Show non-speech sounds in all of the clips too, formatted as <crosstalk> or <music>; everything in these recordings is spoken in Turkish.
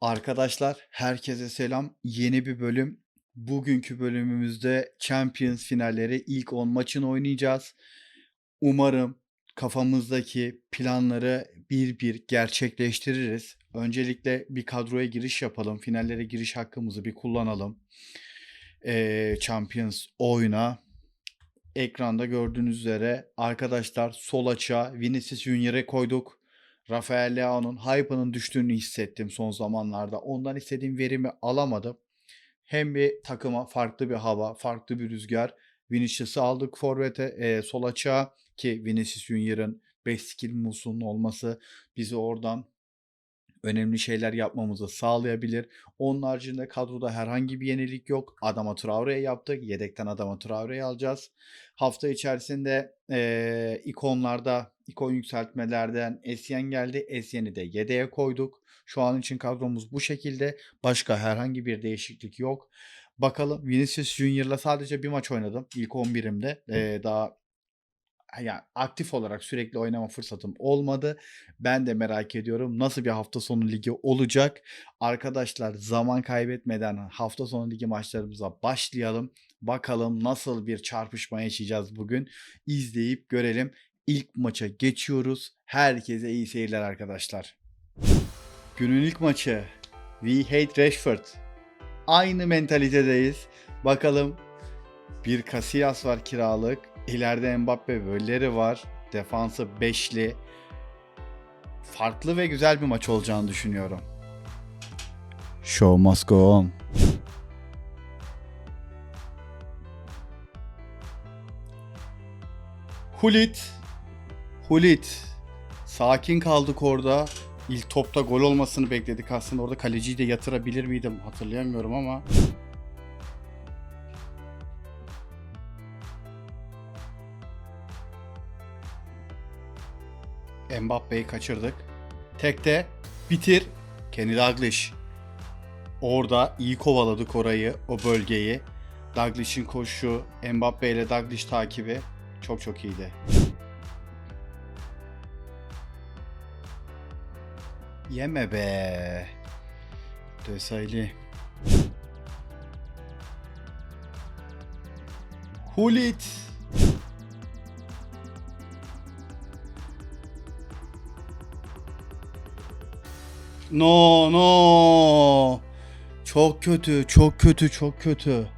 Arkadaşlar herkese selam. Yeni bir bölüm. Bugünkü bölümümüzde Champions finalleri ilk 10 maçını oynayacağız. Umarım kafamızdaki planları bir bir gerçekleştiririz. Öncelikle bir kadroya giriş yapalım. Finallere giriş hakkımızı bir kullanalım. Ee, Champions oyuna. Ekranda gördüğünüz üzere arkadaşlar sol açığa Vinicius Junior'e koyduk. Rafael Leao'nun hype'ının düştüğünü hissettim son zamanlarda. Ondan istediğim verimi alamadım. Hem bir takıma farklı bir hava, farklı bir rüzgar. Vinicius'ı aldık forvete, e, sol açığa ki Vinicius Junior'ın 5 skill musunun olması bizi oradan önemli şeyler yapmamızı sağlayabilir. Onun haricinde kadroda herhangi bir yenilik yok. Adama Traore'ye yaptık. Yedekten Adama Traore'yi alacağız. Hafta içerisinde eee, ikonlarda, ikon yükseltmelerden Essien geldi. Essien'i de yedeğe koyduk. Şu an için kadromuz bu şekilde. Başka herhangi bir değişiklik yok. Bakalım Vinicius Junior'la sadece bir maç oynadım. İlk 11'imde. Eee, daha yani aktif olarak sürekli oynama fırsatım olmadı. Ben de merak ediyorum nasıl bir hafta sonu ligi olacak. Arkadaşlar zaman kaybetmeden hafta sonu ligi maçlarımıza başlayalım. Bakalım nasıl bir çarpışma yaşayacağız bugün. İzleyip görelim. İlk maça geçiyoruz. Herkese iyi seyirler arkadaşlar. Günün ilk maçı. We hate Rashford. Aynı mentalitedeyiz. Bakalım bir Casillas var kiralık. İleride Mbappe Völleri var. Defansı beşli. Farklı ve güzel bir maç olacağını düşünüyorum. Show must go on. Hulit. Hulit. Sakin kaldık orada. İlk topta gol olmasını bekledik aslında. Orada kaleciyi de yatırabilir miydim hatırlayamıyorum ama. Mbappe'yi kaçırdık. Tekte bitir. Kenny Dalglish. Orada iyi kovaladık orayı, o bölgeyi. Dalglish'in koşu, Mbappe ile Dalglish takibi çok çok iyiydi. Yeme be. Desayli. Hulit. No no. Çok kötü, çok kötü, çok kötü.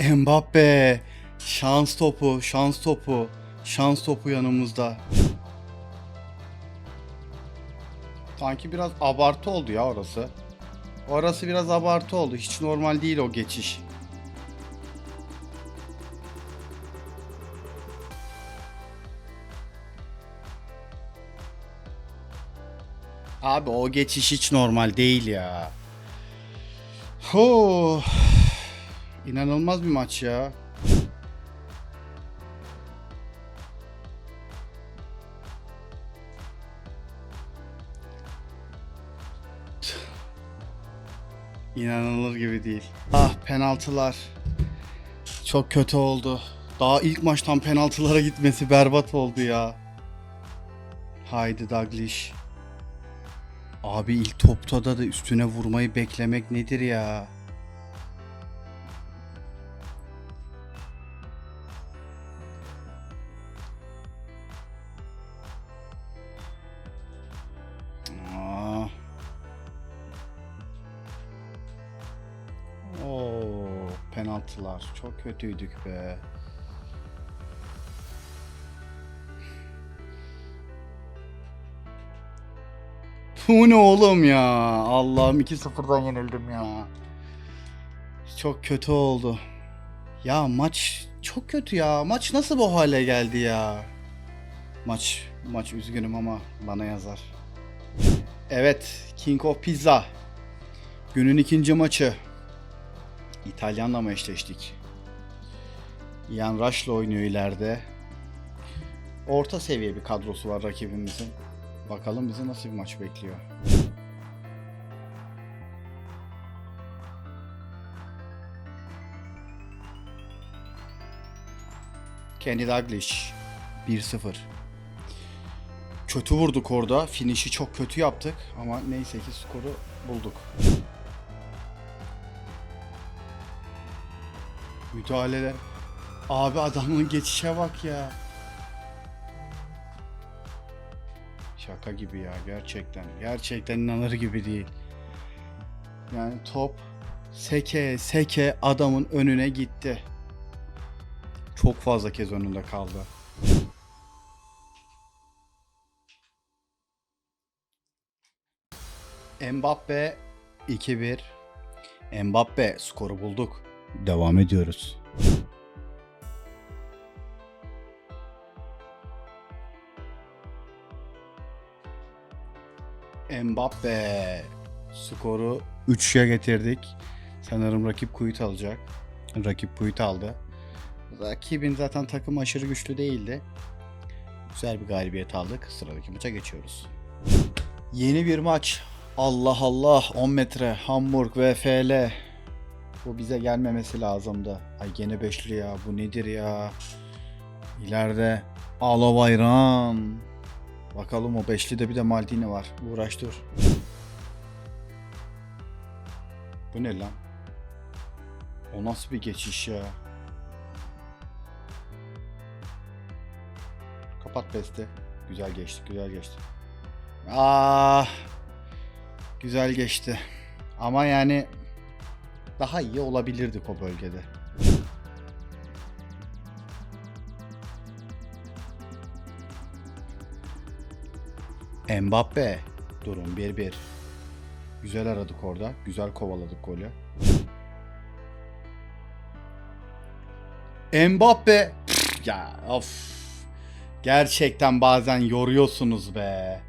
Mbappe. Şans topu, şans topu. Şans topu yanımızda. Sanki biraz abartı oldu ya orası. Orası biraz abartı oldu. Hiç normal değil o geçiş. Abi o geçiş hiç normal değil ya. Ho. İnanılmaz bir maç ya. İnanılır gibi değil. Ah penaltılar. Çok kötü oldu. Daha ilk maçtan penaltılara gitmesi berbat oldu ya. Haydi Daglish. Abi ilk topta da üstüne vurmayı beklemek nedir ya? Penaltılar çok kötüydük be. Bu ne oğlum ya? Allah'ım 2-0'dan yenildim ya. Çok kötü oldu. Ya maç çok kötü ya. Maç nasıl bu hale geldi ya? Maç maç üzgünüm ama bana yazar. Evet, King of Pizza. Günün ikinci maçı. İtalyanla mı eşleştik? Ian Rush'la oynuyor ileride. Orta seviye bir kadrosu var rakibimizin. Bakalım bizi nasıl bir maç bekliyor. Kenny Dalglish 1-0. kötü vurduk orada. Finish'i çok kötü yaptık ama neyse ki skoru bulduk. Müdahaleler. Abi adamın geçişe bak ya. Şaka gibi ya gerçekten. Gerçekten inanır gibi değil. Yani top seke seke adamın önüne gitti. Çok fazla kez önünde kaldı. Mbappe 2-1. Mbappe skoru bulduk. Devam ediyoruz. Mbappe skoru 3'ye getirdik. Sanırım rakip Kuyut alacak. Rakip Kuyut aldı. Rakibin zaten takım aşırı güçlü değildi. Güzel bir galibiyet aldık. Sıradaki maça geçiyoruz. Yeni bir maç. Allah Allah 10 metre Hamburg VFL. Bu bize gelmemesi lazımdı. Ay gene beşli ya bu nedir ya? İleride Alo Bayram. Bakalım o beşli de bir de Maldini var. Uğraş dur. Bu ne lan? O nasıl bir geçiş ya? Kapat beste. Güzel geçti, güzel geçti. Ah! Güzel geçti. Ama yani daha iyi olabilirdik o bölgede. Mbappe. Durum 1-1. Güzel aradık orada. Güzel kovaladık golü. Mbappe. Ya of. Gerçekten bazen yoruyorsunuz be.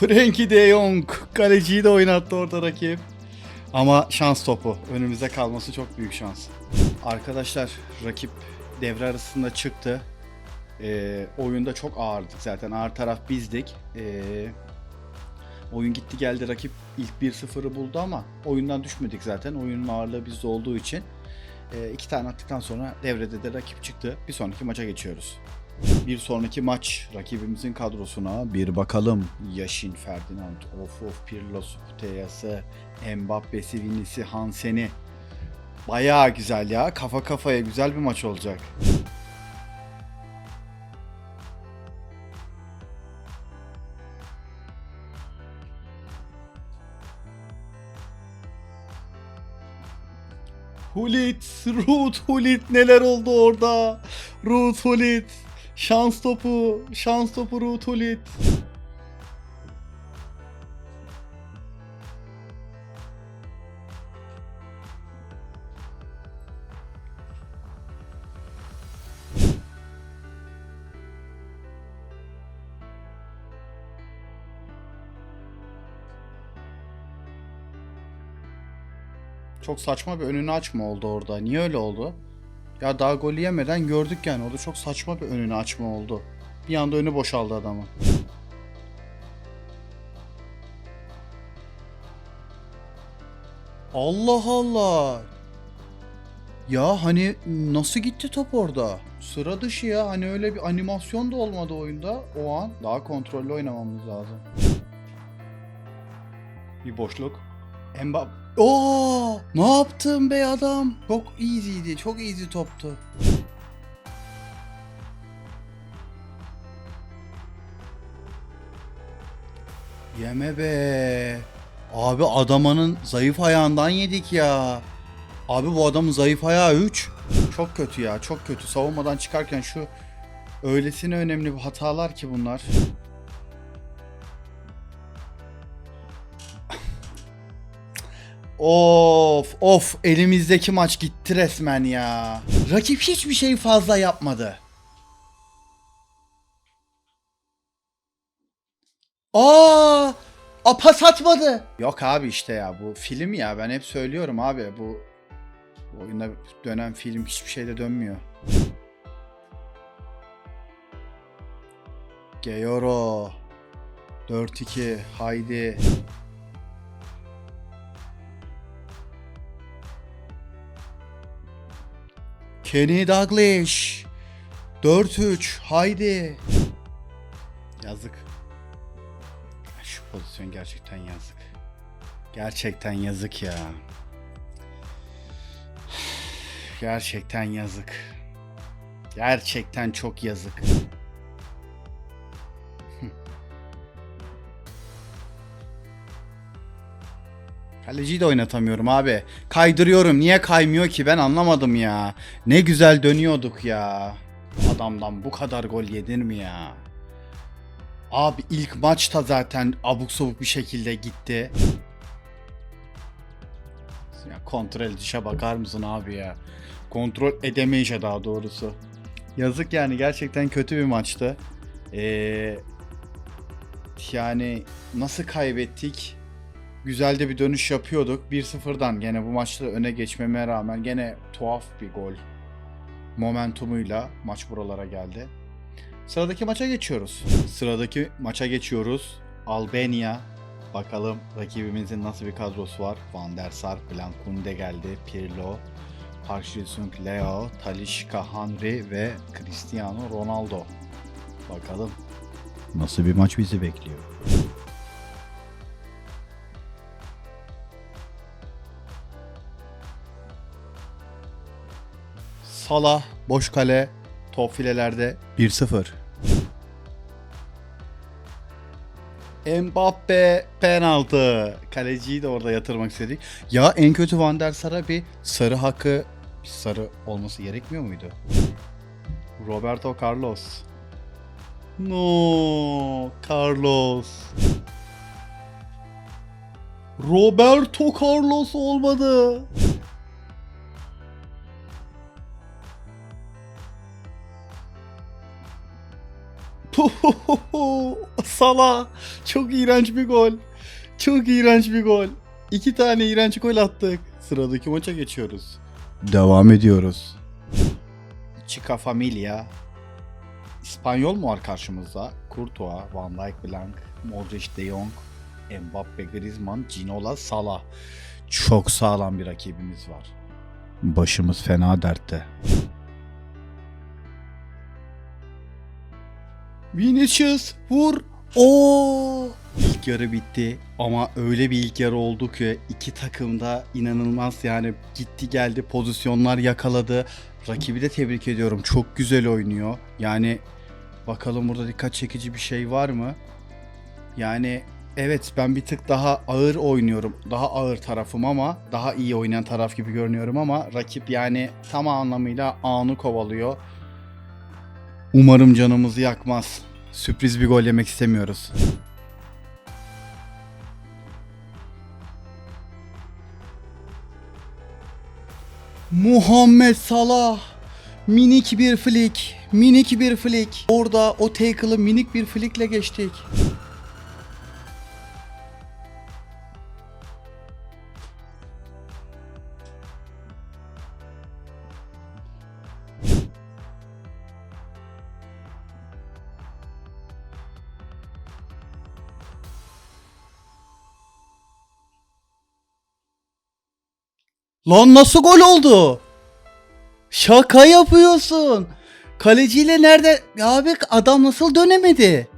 Frenkie de Jong kaleciyi de oynattı orada rakip. Ama şans topu. Önümüzde kalması çok büyük şans. Arkadaşlar rakip devre arasında çıktı. Ee, oyunda çok ağırdık zaten. Ağır taraf bizdik. Ee, oyun gitti geldi rakip ilk 1-0'ı buldu ama oyundan düşmedik zaten. Oyunun ağırlığı bizde olduğu için. Ee, iki tane attıktan sonra devrede de rakip çıktı. Bir sonraki maça geçiyoruz. Bir sonraki maç rakibimizin kadrosuna bir bakalım. Yaşin Ferdinand, of of Pirlo's, Puteyası, Mbappe'si, Vinici'si, Hansen'i. Bayağı güzel ya. Kafa kafaya güzel bir maç olacak. Hulit, Ruth Hulit neler oldu orada? Ruth Hulit. Şans topu, şans topu Ruth Hulit. Çok saçma bir önünü açma oldu orada. Niye öyle oldu? Ya daha golü yemeden gördük yani. Orada çok saçma bir önünü açma oldu. Bir anda önü boşaldı adamın. Allah Allah. Ya hani nasıl gitti top orada? Sıra dışı ya. Hani öyle bir animasyon da olmadı oyunda o an. Daha kontrollü oynamamız lazım. Bir boşluk. Mbappe. Oo! Ne yaptın be adam? Çok easy'ydi. Çok easy toptu. Yeme be. Abi adamanın zayıf ayağından yedik ya. Abi bu adamın zayıf ayağı 3. Çok kötü ya. Çok kötü. Savunmadan çıkarken şu öylesine önemli bir hatalar ki bunlar. Of of elimizdeki maç gitti resmen ya. Rakip hiçbir şey fazla yapmadı. Aa! A pas atmadı. Yok abi işte ya bu film ya ben hep söylüyorum abi bu, bu oyunda dönen film hiçbir şeyde dönmüyor. Geyoro 4-2 haydi. Kenny Dalglish. 4-3. Haydi. Yazık. Şu pozisyon gerçekten yazık. Gerçekten yazık ya. Gerçekten yazık. Gerçekten çok yazık. Kaleciyi de oynatamıyorum abi. Kaydırıyorum. Niye kaymıyor ki ben anlamadım ya. Ne güzel dönüyorduk ya. Adamdan bu kadar gol yenir mi ya? Abi ilk maçta zaten abuk sabuk bir şekilde gitti. Ya kontrol edişe bakar mısın abi ya? Kontrol edemeyişe daha doğrusu. Yazık yani gerçekten kötü bir maçtı. Ee, yani nasıl kaybettik? Güzel de bir dönüş yapıyorduk. 1-0'dan gene bu maçta öne geçmeme rağmen gene tuhaf bir gol momentumuyla maç buralara geldi. Sıradaki maça geçiyoruz. Sıradaki maça geçiyoruz. Albania. Bakalım rakibimizin nasıl bir kadrosu var. Van der Sar, Blankunde geldi. Pirlo, Park Ji-sung, Leo, Talisca Henry ve Cristiano Ronaldo. Bakalım nasıl bir maç bizi bekliyor. Salah boş kale top filelerde 1-0. Mbappe penaltı. Kaleciyi de orada yatırmak istedik. Ya en kötü Van der Sar'a bir sarı hakkı bir sarı olması gerekmiyor muydu? Roberto Carlos. No, Carlos. Roberto Carlos olmadı. <laughs> Sala. Çok iğrenç bir gol. Çok iğrenç bir gol. İki tane iğrenç gol attık. Sıradaki maça geçiyoruz. Devam ediyoruz. Chica Familia. İspanyol mu var karşımızda? Courtois, Van Dijk, Blanc, Modric, De Jong, Mbappe, Griezmann, Ginola, Salah. Çok sağlam bir rakibimiz var. Başımız fena dertte. Vinicius vur. Oo! İlk yarı bitti ama öyle bir ilk yarı oldu ki iki takım da inanılmaz yani gitti geldi pozisyonlar yakaladı. Rakibi de tebrik ediyorum. Çok güzel oynuyor. Yani bakalım burada dikkat çekici bir şey var mı? Yani evet ben bir tık daha ağır oynuyorum. Daha ağır tarafım ama daha iyi oynayan taraf gibi görünüyorum ama rakip yani tam anlamıyla anı kovalıyor. Umarım canımızı yakmaz. Sürpriz bir gol yemek istemiyoruz. Muhammed Salah. Minik bir flick. Minik bir flick. Orada o tackle'ı minik bir flickle geçtik. Lan nasıl gol oldu? Şaka yapıyorsun. Kaleciyle nerede? Ya Abi adam nasıl dönemedi?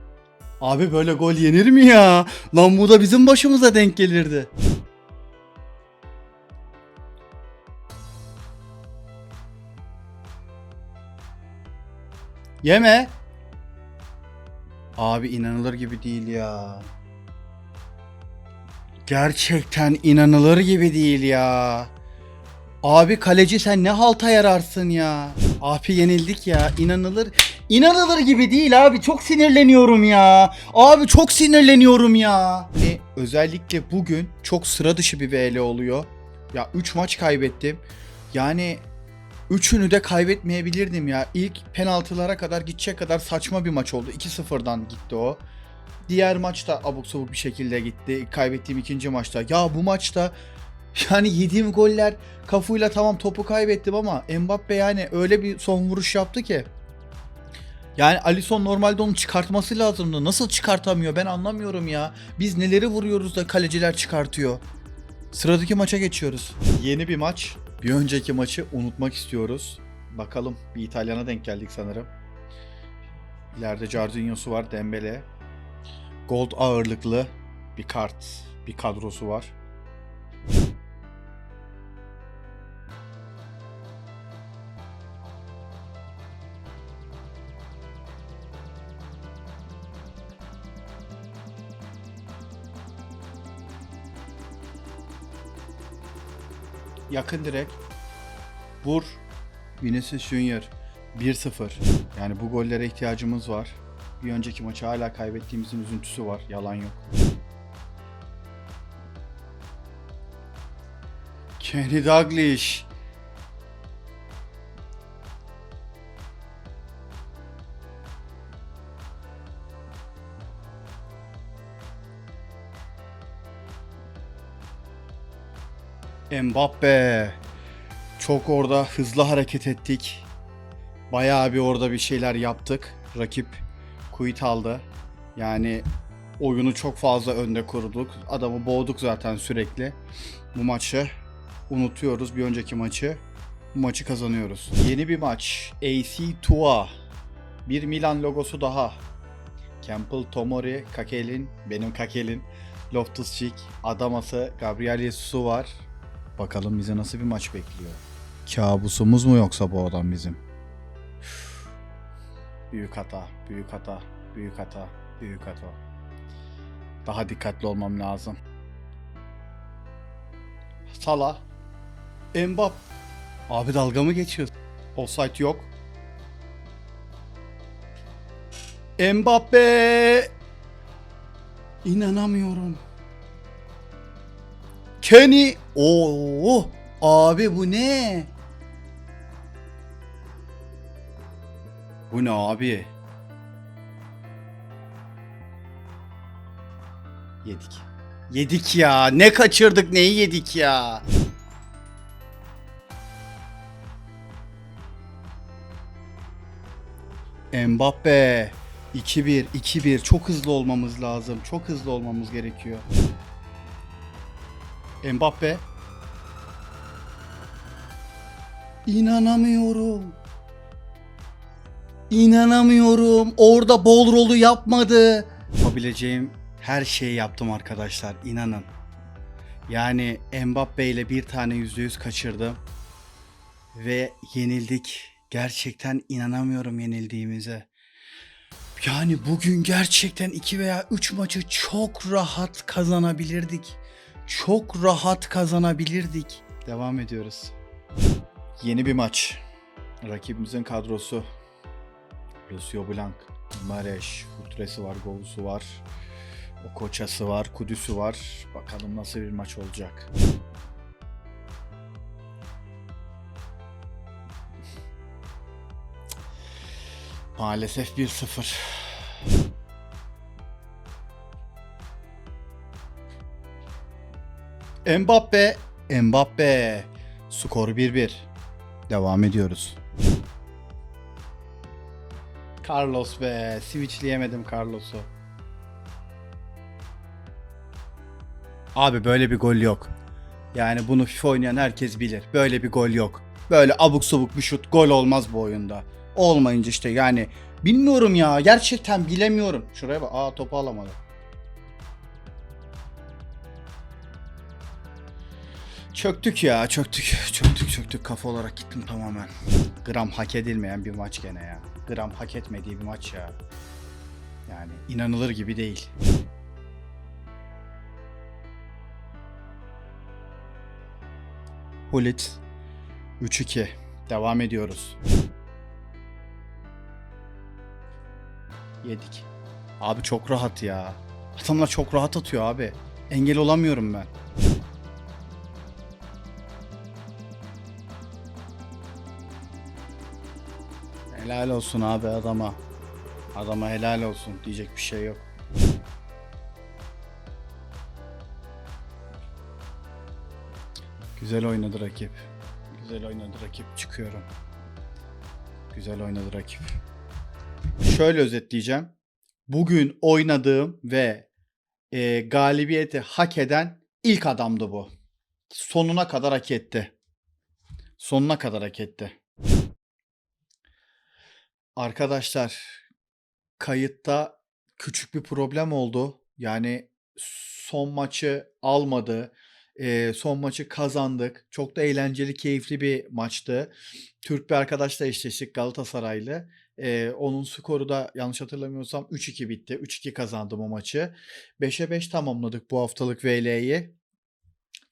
Abi böyle gol yenir mi ya? Lan bu da bizim başımıza denk gelirdi. Yeme. Abi inanılır gibi değil ya. Gerçekten inanılır gibi değil ya. Abi kaleci sen ne halta yararsın ya. Abi yenildik ya. İnanılır. İnanılır gibi değil abi. Çok sinirleniyorum ya. Abi çok sinirleniyorum ya. Ne özellikle bugün çok sıra dışı bir VL oluyor. Ya 3 maç kaybettim. Yani üçünü de kaybetmeyebilirdim ya. İlk penaltılara kadar gidecek kadar saçma bir maç oldu. 2-0'dan gitti o. Diğer maçta abuk sabuk bir şekilde gitti. Kaybettiğim ikinci maçta. Ya bu maçta yani yediğim goller kafuyla tamam topu kaybettim ama Mbappe yani öyle bir son vuruş yaptı ki. Yani Alisson normalde onu çıkartması lazımdı. Nasıl çıkartamıyor ben anlamıyorum ya. Biz neleri vuruyoruz da kaleciler çıkartıyor. Sıradaki maça geçiyoruz. Yeni bir maç. Bir önceki maçı unutmak istiyoruz. Bakalım bir İtalyan'a denk geldik sanırım. İleride Jardinyos'u var, Dembele. Gold ağırlıklı bir kart, bir kadrosu var. Yakın direkt. Vur. Vinicius Junior 1-0. Yani bu gollere ihtiyacımız var. Bir önceki maçı hala kaybettiğimizin üzüntüsü var. Yalan yok. Kenny Dalglish. Mbappe. Çok orada hızlı hareket ettik. Bayağı bir orada bir şeyler yaptık. Rakip quit aldı. Yani oyunu çok fazla önde kurduk. Adamı boğduk zaten sürekli. Bu maçı unutuyoruz. Bir önceki maçı bu maçı kazanıyoruz. Yeni bir maç. AC Tua. Bir Milan logosu daha. Campbell, Tomori, Kakelin, benim Kakelin, Loftus-Cheek, Adaması, Gabriel Jesus'u var. Bakalım bize nasıl bir maç bekliyor. Kabusumuz mu yoksa bu adam bizim? Üf. Büyük hata, büyük hata, büyük hata, büyük hata. Daha dikkatli olmam lazım. Sala. Mbap. Abi dalga mı geçiyor? Offside yok. Mbappe. İnanamıyorum. Kenny. Oo, abi bu ne? Bu ne abi? Yedik. Yedik ya. Ne kaçırdık, neyi yedik ya? Mbappe 2-1 2-1 çok hızlı olmamız lazım. Çok hızlı olmamız gerekiyor. Mbappe İnanamıyorum. İnanamıyorum. Orada bol rolü yapmadı. Yapabileceğim her şeyi yaptım arkadaşlar. inanın. Yani Mbappe ile bir tane %100 kaçırdım. Ve yenildik. Gerçekten inanamıyorum yenildiğimize. Yani bugün gerçekten 2 veya 3 maçı çok rahat kazanabilirdik. Çok rahat kazanabilirdik. Devam ediyoruz. Yeni bir maç. Rakibimizin kadrosu. Lucio Blanc, Mareş, Futresi var, Govusu var. O Koçası var, Kudüs'ü var. Bakalım nasıl bir maç olacak. Maalesef 1-0. Mbappe, Mbappe. Skor 1-1. Devam ediyoruz. Carlos be. Switchleyemedim Carlos'u. Abi böyle bir gol yok. Yani bunu FIFA oynayan herkes bilir. Böyle bir gol yok. Böyle abuk subuk bir şut gol olmaz bu oyunda. Olmayınca işte yani bilmiyorum ya. Gerçekten bilemiyorum. Şuraya bak. Aa topu alamadı. Çöktük ya çöktük çöktük çöktük kafa olarak gittim tamamen. Gram hak edilmeyen bir maç gene ya. Gram hak etmediği bir maç ya. Yani inanılır gibi değil. Hulit 3-2 devam ediyoruz. Yedik. Abi çok rahat ya. Adamlar çok rahat atıyor abi. Engel olamıyorum ben. Helal olsun abi adama. Adama helal olsun diyecek bir şey yok. Güzel oynadı rakip. Güzel oynadı rakip. Çıkıyorum. Güzel oynadı rakip. Şöyle özetleyeceğim. Bugün oynadığım ve e, galibiyeti hak eden ilk adamdı bu. Sonuna kadar hak etti. Sonuna kadar hak etti. Arkadaşlar, kayıtta küçük bir problem oldu. Yani son maçı almadı. Eee, son maçı kazandık. Çok da eğlenceli, keyifli bir maçtı. Türk bir arkadaşla eşleştik Galatasaraylı. Eee, onun skoru da yanlış hatırlamıyorsam 3-2 bitti. 3-2 kazandım o maçı. 5'e 5 tamamladık bu haftalık VL'yi.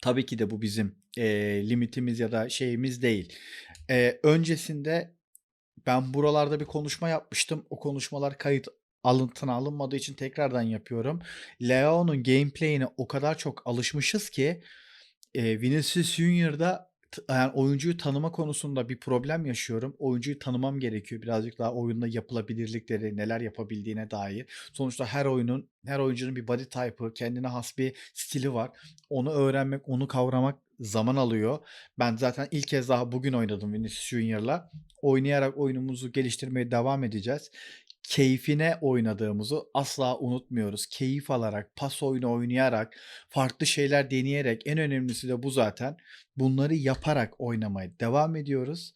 Tabii ki de bu bizim, eee, limitimiz ya da şeyimiz değil. Eee, öncesinde ben buralarda bir konuşma yapmıştım. O konuşmalar kayıt alıntına alınmadığı için tekrardan yapıyorum. Leao'nun gameplay'ine o kadar çok alışmışız ki, eee, Vinicius Junior'da yani oyuncuyu tanıma konusunda bir problem yaşıyorum. Oyuncuyu tanımam gerekiyor. Birazcık daha oyunda yapılabilirlikleri, neler yapabildiğine dair. Sonuçta her oyunun, her oyuncunun bir body type'ı, kendine has bir stili var. Onu öğrenmek, onu kavramak zaman alıyor. Ben zaten ilk kez daha bugün oynadım Vinicius Junior'la. Oynayarak oyunumuzu geliştirmeye devam edeceğiz. Keyfine oynadığımızı asla unutmuyoruz. Keyif alarak, pas oyunu oynayarak, farklı şeyler deneyerek, en önemlisi de bu zaten. Bunları yaparak oynamaya devam ediyoruz.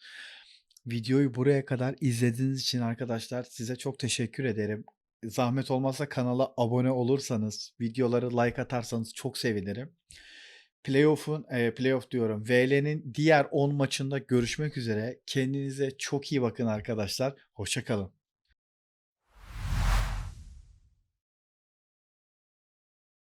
Videoyu buraya kadar izlediğiniz için arkadaşlar size çok teşekkür ederim. Zahmet olmazsa kanala abone olursanız, videoları like atarsanız çok sevinirim. Playoff'un, eee, playoff diyorum, VL'nin diğer 10 maçında görüşmek üzere. Kendinize çok iyi bakın arkadaşlar. Hoşça kalın.